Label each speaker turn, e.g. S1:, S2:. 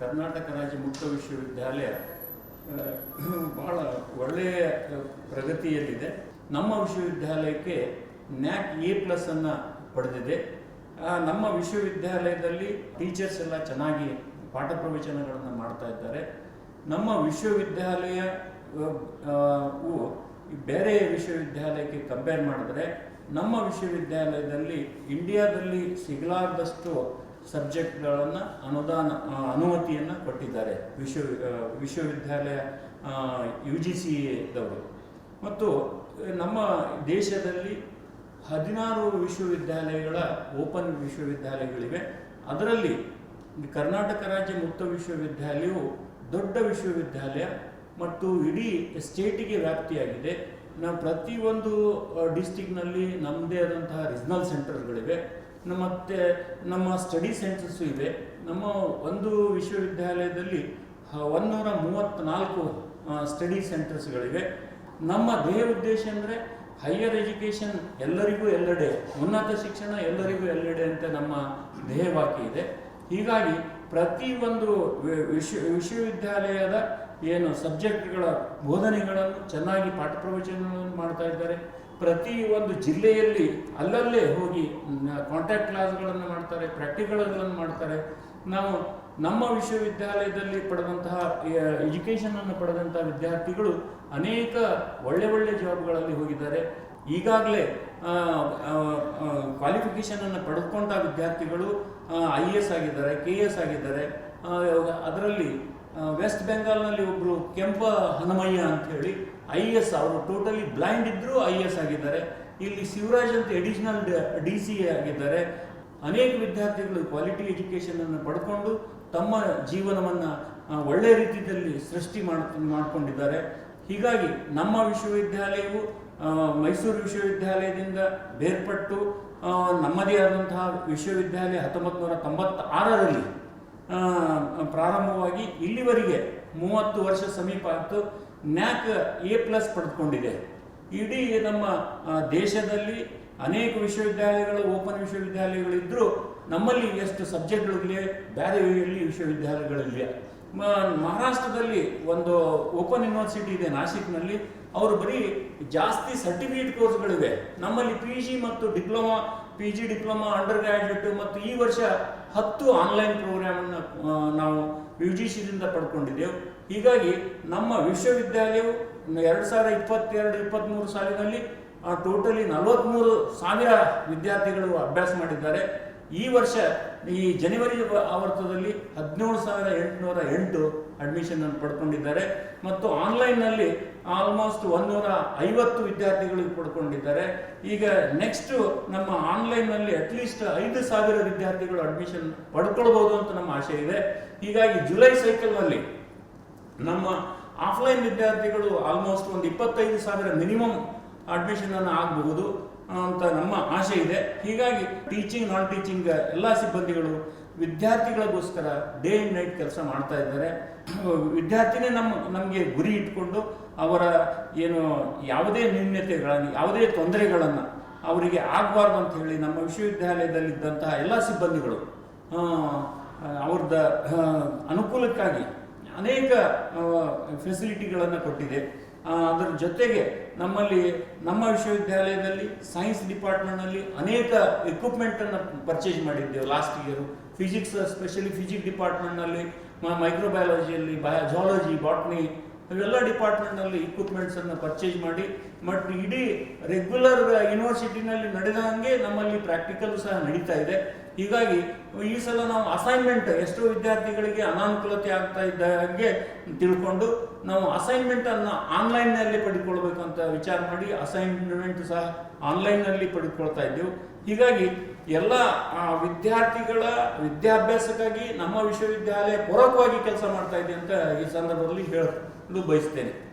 S1: ಕರ್ನಾಟಕ ರಾಜ್ಯ ಮುಕ್ತ ವಿಶ್ವವಿದ್ಯಾಲಯ ಭಾಳ ಒಳ್ಳೆಯ ಪ್ರಗತಿಯಲ್ಲಿದೆ. ನಮ್ಮ ವಿಶ್ವವಿದ್ಯಾಲಯಕ್ಕೆ ನ್ಯಾಕ್ ಎ ಪ್ಲಸ್ ಅನ್ನು ಪಡೆದಿದೆ. ನಮ್ಮ ವಿಶ್ವವಿದ್ಯಾಲಯದಲ್ಲಿ ಟೀಚರ್ಸ್ ಎಲ್ಲ ಚೆನ್ನಾಗಿ ಪಾಠ ಪ್ರವಚನಗಳನ್ನು ಮಾಡ್ತಾ ಇದ್ದಾರೆ. ನಮ್ಮ ವಿಶ್ವವಿದ್ಯಾಲಯ ಬೇರೆ ವಿಶ್ವವಿದ್ಯಾಲಯಕ್ಕೆ ಕಂಪೇರ್ ಮಾಡಿದ್ರೆ ನಮ್ಮ ವಿಶ್ವವಿದ್ಯಾಲಯದಲ್ಲಿ ಇಂಡಿಯಾದಲ್ಲಿ ಸಿಗಲಾರ್ದಷ್ಟು ಸಬ್ಜೆಕ್ಟ್ಗಳನ್ನು ಅನುದಾನ ಅನುಮತಿಯನ್ನು ಕೊಟ್ಟಿದ್ದಾರೆ. ವಿಶ್ವ ವಿಶ್ವವಿದ್ಯಾಲಯ ಯು ಜಿ ಸಿ ದವರು. ಮತ್ತು ನಮ್ಮ ದೇಶದಲ್ಲಿ ಹದಿನಾರು ವಿಶ್ವವಿದ್ಯಾಲಯಗಳ ಓಪನ್ ವಿಶ್ವವಿದ್ಯಾಲಯಗಳಿವೆ. ಅದರಲ್ಲಿ ಕರ್ನಾಟಕ ರಾಜ್ಯ ಮುಕ್ತ ವಿಶ್ವವಿದ್ಯಾಲಯವು ದೊಡ್ಡ ವಿಶ್ವವಿದ್ಯಾಲಯ ಮತ್ತು ಇಡೀ ಸ್ಟೇಟಿಗೆ ವ್ಯಾಪ್ತಿಯಾಗಿದೆ. ನಾವು ಪ್ರತಿಯೊಂದು ಡಿಸ್ಟಿಕ್ನಲ್ಲಿ ನಮ್ಮದೇ ಆದಂತಹ ರೀಜ್ನಲ್ ಸೆಂಟರ್ಗಳಿವೆ ಮತ್ತು ನಮ್ಮ ಸ್ಟಡಿ ಸೆಂಟರ್ಸು ಇವೆ. ನಮ್ಮ ಒಂದು ವಿಶ್ವವಿದ್ಯಾಲಯದಲ್ಲಿ ಒಂದೂರ ಮೂವತ್ತ್ನಾಲ್ಕು ಸ್ಟಡಿ ಸೆಂಟರ್ಸ್ಗಳಿವೆ ನಮ್ಮ ಧ್ಯೇಯ ಉದ್ದೇಶ ಅಂದರೆ ಹೈಯರ್ ಎಜುಕೇಷನ್ ಎಲ್ಲರಿಗೂ ಎಲ್ಲೆಡೆ, ಉನ್ನತ ಶಿಕ್ಷಣ ಎಲ್ಲರಿಗೂ ಎಲ್ಲೆಡೆ ಅಂತ ನಮ್ಮ ಧ್ಯೇಯವಾಕ್ಯ ಇದೆ. ಹೀಗಾಗಿ ಪ್ರತಿಯೊಂದು ಒಂದು ವಿಶ್ವ ವಿಶ್ವವಿದ್ಯಾಲಯದ ಏನು ಸಬ್ಜೆಕ್ಟ್ಗಳ ಬೋಧನೆಗಳನ್ನು ಚೆನ್ನಾಗಿ ಪಾಠ ಪ್ರವಚನಗಳನ್ನು ಮಾಡ್ತಾ ಇದ್ದಾರೆ. ಪ್ರತಿ ಒಂದು ಜಿಲ್ಲೆಯಲ್ಲಿ ಅಲ್ಲಲ್ಲೇ ಹೋಗಿ ಕಾಂಟ್ಯಾಕ್ಟ್ ಕ್ಲಾಸ್ಗಳನ್ನು ಮಾಡ್ತಾರೆ ಪ್ರಾಕ್ಟಿಕಲ್ಗಳನ್ನು ಮಾಡ್ತಾರೆ. ನಾವು ನಮ್ಮ ವಿಶ್ವವಿದ್ಯಾಲಯದಲ್ಲಿ ಪಡೆದಂತಹ ಎಜುಕೇಷನನ್ನು ಪಡೆದಂತಹ ವಿದ್ಯಾರ್ಥಿಗಳು ಅನೇಕ ಒಳ್ಳೆ ಒಳ್ಳೆ ಜಾಬ್ಗಳಲ್ಲಿ ಹೋಗಿದ್ದಾರೆ. ಈಗಾಗಲೇ ಕ್ವಾಲಿಫಿಕೇಷನನ್ನು ಪಡೆದುಕೊಂಡ ವಿದ್ಯಾರ್ಥಿಗಳು ಐ ಎ ಎಸ್ ಆಗಿದ್ದಾರೆ ಕೆ ಎಸ್ ಆಗಿದ್ದಾರೆ. ಅದರಲ್ಲಿ ವೆಸ್ಟ್ ಬೆಂಗಾಲ್ನಲ್ಲಿ ಒಬ್ಬರು ಕೆಂಪ ಹನುಮಯ್ಯ ಅಂತ ಹೇಳಿ ಐ ಎಸ್ ಅವರು ಟೋಟಲಿ ಬ್ಲೈಂಡ್ ಇದ್ದರೂ ಐ ಎಸ್ ಆಗಿದ್ದಾರೆ. ಇಲ್ಲಿ ಶಿವರಾಜ್ ಅಂತ ಎಡಿಷನಲ್ ಡಿ ಸಿ ಆಗಿದ್ದಾರೆ. ಅನೇಕ ವಿದ್ಯಾರ್ಥಿಗಳು ಕ್ವಾಲಿಟಿ ಎಜುಕೇಷನನ್ನು ಪಡ್ಕೊಂಡು ತಮ್ಮ ಜೀವನವನ್ನು ಒಳ್ಳೆ ರೀತಿಯಲ್ಲಿ ಸೃಷ್ಟಿ ಮಾಡ್, ಮಾಡಿಕೊಂಡಿದ್ದಾರೆ. ಹೀಗಾಗಿ ನಮ್ಮ ವಿಶ್ವವಿದ್ಯಾಲಯವು ಮೈಸೂರು ವಿಶ್ವವಿದ್ಯಾಲಯದಿಂದ ಬೇರ್ಪಟ್ಟು ನಮ್ಮದೇ ಆದಂತಹ ವಿಶ್ವವಿದ್ಯಾಲಯ ಹತ್ತೊಂಬತ್ತು ನೂರ ತೊಂಬತ್ತಾರರಲ್ಲಿ ಪ್ರಾರಂಭವಾಗಿ ಇಲ್ಲಿವರೆಗೆ ಮೂವತ್ತು ವರ್ಷ ಸಮೀಪ ಆಯಿತು, ನ್ಯಾಕ್ ಎ ಪ್ಲಸ್ ಪಡೆದುಕೊಂಡಿದೆ. ಇಡೀ ನಮ್ಮ ದೇಶದಲ್ಲಿ ಅನೇಕ ವಿಶ್ವವಿದ್ಯಾಲಯಗಳು, ಓಪನ್ ವಿಶ್ವವಿದ್ಯಾಲಯಗಳಿದ್ದರೂ ನಮ್ಮಲ್ಲಿ ಎಷ್ಟು ಸಬ್ಜೆಕ್ಟ್ಗಳಿವೆ ಬೇರೆ ಇಲ್ಲಿ ವಿಶ್ವವಿದ್ಯಾಲಯಗಳಿಲ್ಲ ಮಹಾರಾಷ್ಟ್ರದಲ್ಲಿ ಒಂದು ಓಪನ್ ಯೂನಿವರ್ಸಿಟಿ ಇದೆ ನಾಸಿಕ್ನಲ್ಲಿ ಅವರು ಬರೀ ಜಾಸ್ತಿ ಸರ್ಟಿಫಿಕೇಟ್ ಕೋರ್ಸ್ಗಳಿವೆ ನಮ್ಮಲ್ಲಿ ಪಿ ಜಿ ಮತ್ತು diploma P G diploma under graduate ಮತ್ತು ಈ ವರ್ಷ ಹತ್ತು ಆನ್ಲೈನ್ ಪ್ರೋಗ್ರಾಮನ್ನು ನಾವು ಯು ಜಿ ಸಿದಿಂದ ಪಡ್ಕೊಂಡಿದ್ದೆವು. ಹೀಗಾಗಿ ನಮ್ಮ ವಿಶ್ವವಿದ್ಯಾಲಯವು ಎರಡು ಸಾವಿರದ ಇಪ್ಪತ್ತೆರಡು ಇಪ್ಪತ್ತ್ಮೂರು ಸಾಲಿನಲ್ಲಿ ಟೋಟಲಿ ನಲವತ್ತ್ಮೂರು ಸಾವಿರ ವಿದ್ಯಾರ್ಥಿಗಳು ಅಭ್ಯಾಸ ಮಾಡಿದ್ದಾರೆ. ಈ ವರ್ಷ ಈ ಜನವರಿ ಆವರ್ತದಲ್ಲಿ ಹದಿನೇಳು ಸಾವಿರ ಎಂಟುನೂರ ಎಂಟು ಅಡ್ಮಿಷನ್ ಅನ್ನು ಪಡ್ಕೊಂಡಿದ್ದಾರೆ. ಮತ್ತು ಆನ್ಲೈನ್ನಲ್ಲಿ ಆಲ್ಮೋಸ್ಟ್ ಒಂದೂರ ಐವತ್ತು ವಿದ್ಯಾರ್ಥಿಗಳು ಪಡ್ಕೊಂಡಿದ್ದಾರೆ. ಈಗ ನೆಕ್ಸ್ಟ್ ನಮ್ಮ ಆನ್ಲೈನ್ನಲ್ಲಿ ಅಟ್ಲೀಸ್ಟ್ ಐದು ಸಾವಿರ ವಿದ್ಯಾರ್ಥಿಗಳು ಅಡ್ಮಿಷನ್ ಪಡ್ಕೊಳ್ಬೋದು ಅಂತ ನಮ್ಮ ಆಶೆ ಇದೆ. ಹೀಗಾಗಿ ಜುಲೈ ಸೈಕಲ್ನಲ್ಲಿ ನಮ್ಮ ಆಫ್ಲೈನ್ ವಿದ್ಯಾರ್ಥಿಗಳು ಆಲ್ಮೋಸ್ಟ್ ಒಂದು ಇಪ್ಪತ್ತೈದು ಸಾವಿರ ಮಿನಿಮಮ್ ಅಡ್ಮಿಷನ್ ಅನ್ನು ಆಗಬಹುದು. ಅಂತ ನಮ್ಮ ಆಶೆ ಇದೆ. ಹೀಗಾಗಿ ಟೀಚಿಂಗ್ ನಾನ್ ಟೀಚಿಂಗ್ ಎಲ್ಲ ಸಿಬ್ಬಂದಿಗಳು ವಿದ್ಯಾರ್ಥಿಗಳಿಗೋಸ್ಕರ ಡೇ ಅಂಡ್ ನೈಟ್ ಕೆಲಸ ಮಾಡ್ತಾ ಇದ್ದಾರೆ. ವಿದ್ಯಾರ್ಥಿನೇ ನಮ್ಮ, ನಮಗೆ ಗುರಿ ಇಟ್ಕೊಂಡು ಅವರ ಏನು ಯಾವುದೇ ನ್ಯೂನ್ಯತೆಗಳನ್ನು ಯಾವುದೇ ತೊಂದರೆಗಳನ್ನು ಅವರಿಗೆ ಆಗಬಾರ್ದು ಅಂತ ಹೇಳಿ ನಮ್ಮ ವಿಶ್ವವಿದ್ಯಾಲಯದಲ್ಲಿದ್ದಂತಹ ಎಲ್ಲ ಸಿಬ್ಬಂದಿಗಳು ಅವ್ರದ್ದು ಅನುಕೂಲಕ್ಕಾಗಿ ಅನೇಕ ಫೆಸಿಲಿಟಿಗಳನ್ನು ಕೊಟ್ಟಿದೆ. ಅದರ ಜೊತೆಗೆ ನಮ್ಮಲ್ಲಿ, ನಮ್ಮ ವಿಶ್ವವಿದ್ಯಾಲಯದಲ್ಲಿ ಸೈನ್ಸ್ ಡಿಪಾರ್ಟ್ಮೆಂಟ್ನಲ್ಲಿ ಅನೇಕ ಎಕ್ವಿಪ್ಮೆಂಟನ್ನು ಪರ್ಚೇಸ್ ಮಾಡಿದ್ದೇವೆ. Last year physics specially physics ಡಿಪಾರ್ಟ್ಮೆಂಟ್ನಲ್ಲಿ ಮೈಕ್ರೋಬಯಾಲಜಿಯಲ್ಲಿ ಬಯಾಲಜಿ ಬಾಟ್ನಿ ಇವೆಲ್ಲ ಡಿಪಾರ್ಟ್ಮೆಂಟ್ನಲ್ಲಿ ಇಕ್ವಿಪ್ಮೆಂಟ್ಸನ್ನು ಪರ್ಚೇಸ್ ಮಾಡಿ ಮತ್ತು ಇಡೀ ರೆಗ್ಯುಲರ್ ಯೂನಿವರ್ಸಿಟಿನಲ್ಲಿ ನಡೆದ ಹಾಗೆ ನಮ್ಮಲ್ಲಿ ಪ್ರಾಕ್ಟಿಕಲ್ ಸಹ ನಡೀತಾ ಇದೆ. ಹೀಗಾಗಿ ಈ ಸಲ ನಾವು ಅಸೈನ್ಮೆಂಟ್ ಎಷ್ಟೋ ವಿದ್ಯಾರ್ಥಿಗಳಿಗೆ ಅನಾನುಕೂಲತೆ ಆಗ್ತಾ ಇದ್ದ ಹಾಗೆ ತಿಳ್ಕೊಂಡು ನಾವು ಅಸೈನ್ಮೆಂಟ್ ಅನ್ನ ಆನ್ಲೈನ್ನಲ್ಲಿ ಪಡೆದುಕೊಳ್ಬೇಕಂತ ವಿಚಾರ ಮಾಡಿ ಅಸೈನ್ಮೆಂಟ್ ಸಹ ಆನ್ಲೈನ್ನಲ್ಲಿ ಪಡೆದುಕೊಳ್ತಾ ಇದ್ದೆವು. ಹೀಗಾಗಿ ಎಲ್ಲ ವಿದ್ಯಾರ್ಥಿಗಳ ವಿದ್ಯಾಭ್ಯಾಸಕ್ಕಾಗಿ ನಮ್ಮ ವಿಶ್ವವಿದ್ಯಾಲಯ ಪೂರಕವಾಗಿ ಕೆಲಸ ಮಾಡ್ತಾ ಇದೆ ಅಂತ ಈ ಸಂದರ್ಭದಲ್ಲಿ ಹೇಳಲು ಬಯಸ್ತೇನೆ.